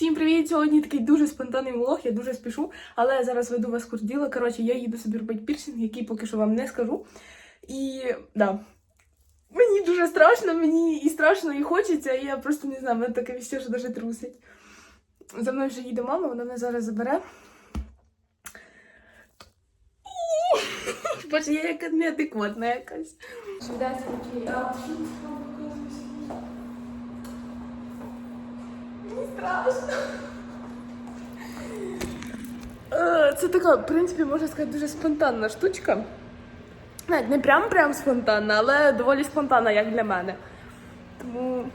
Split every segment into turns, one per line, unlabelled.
Всім привіт! Сьогодні такий дуже спонтанний влог, я дуже спішу, але зараз веду вас курс діла. Коротше, я їду собі робити пірсинг, який поки що вам не скажу. І да. Мені дуже страшно, мені і страшно, і хочеться, і я просто не знаю, мене таке відчуття, що навіть трусить. За мною вже їде мама, вона мене зараз забере. Боже, я яка неадекватна якась. Страшно. Е, Це така, в принципі, можна сказати, дуже спонтанна штучка. Не прям прям спонтанна, але доволі спонтанна, як для мене. Тому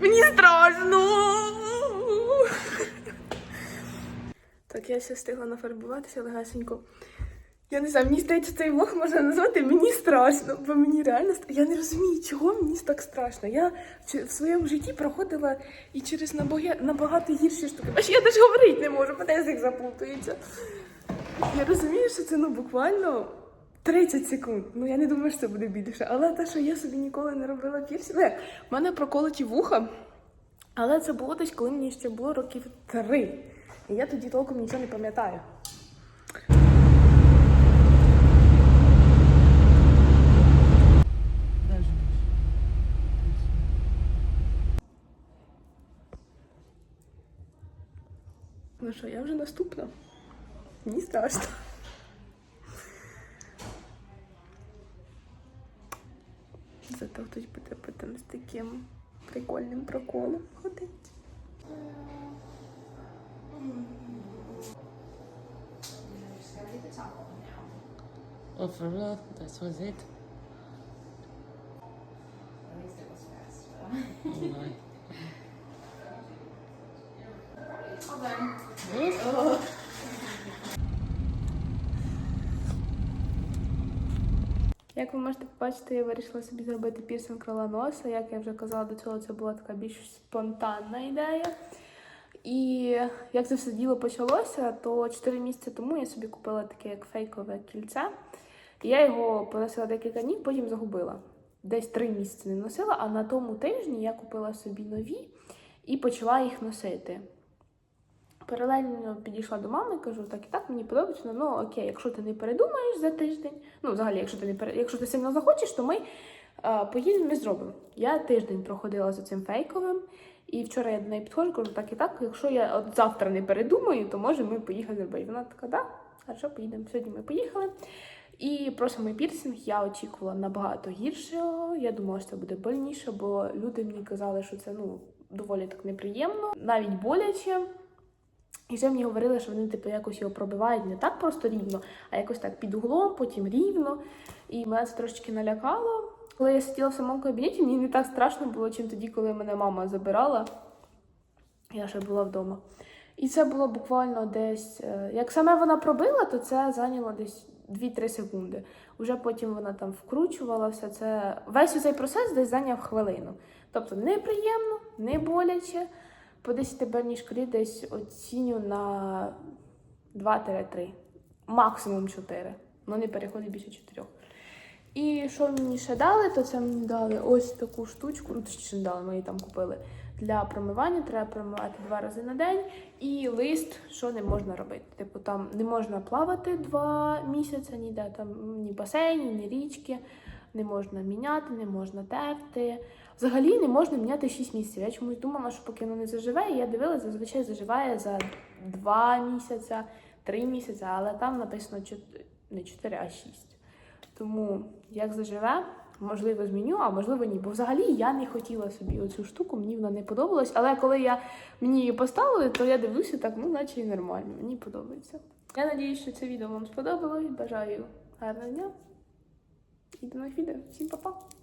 мені страшно. Так, я ще встигла нафарбуватися легасенько. Я не знаю, мені здається, цей влог можна назвати мені страшно, бо мені реально я не розумію, чого мені так страшно. Я в своєму житті проходила і через набагато гірші штуки. Аж я навіть говорити не можу, мене язик заплутується. Я розумію, що це ну буквально 30 секунд. Ну я не думаю, що це буде більше. Але те, що я собі ніколи не робила пірсі. Ну, в мене проколоті вуха, але це було десь, коли мені ще було років три. І я тоді толком нічого не пам'ятаю. Ну що, я вже наступна. Мені страшно. Зато хтось буде потім з таким прикольним проколом ходить.
For? That it?
Як ви можете побачити, я вирішила собі зробити пірсинг крила носа. Як я вже казала, до цього це була така більш спонтанна ідея. І як це все діло почалося, то 4 місяці тому я собі купила таке як фейкове кільце. Я його поносила декілька днів, потім загубила. Десь 3 місяці не носила, а на тому тижні я купила собі нові і почала їх носити. Паралельно підійшла до мами, кажу, так і так мені подобається. Ну окей, якщо ти не передумаєш за тиждень, ну взагалі, якщо ти не пере... якщо ти сильно захочеш, то ми а, поїдемо і зробимо. Я тиждень проходила за цим фейковим, і вчора я до неї підходжу, кажу, так і так, якщо я от завтра не передумаю, то може ми поїхати зробити. Вона така, да, хорошо, поїдемо. Сьогодні ми поїхали. І про самий пірсинг я очікувала набагато гіршого. Я думала, що це буде больніше, бо люди мені казали, що це ну доволі так неприємно, навіть боляче. І ще мені говорили, що вони типу якось його пробивають не так просто рівно, а якось так під углом, потім рівно. І мене це трошечки налякало. Коли я сиділа в самому кабінеті, мені не так страшно було, чим тоді, коли мене мама забирала. Я ще була вдома. І це було буквально десь. е, Як саме вона пробила, то це зайняло десь 2-3 секунди. Уже потім вона там вкручувала все це. Весь цей процес десь зайняв хвилину. Тобто неприємно, не боляче. По 10 шкалі десь оціню на 2-3. Максимум 4. Ну не переходить більше 4. І що мені ще дали, то це мені дали ось таку штучку, ну точніше не дали, ми її там купили. Для промивання треба промивати два рази на день. І лист, що не можна робити. Типу там не можна плавати два місяці, ніде там ні басейні, ні річки, не можна міняти, не можна терти. Взагалі не можна міняти 6 місяців. Я чомусь думала, що поки воно не заживе, і я дивилася, зазвичай заживає за 2 місяці, 3 місяці, але там написано чот- не 4, а 6. Тому як заживе, можливо, зміню, а можливо ні. Бо взагалі я не хотіла собі оцю штуку, мені вона не подобалась. Але коли я мені її поставили, то я дивлюся так, ну наче і нормально, мені подобається. Я надіюсь, що це відео вам сподобалось. Бажаю гарного дня і до нових відео. Всім па-па!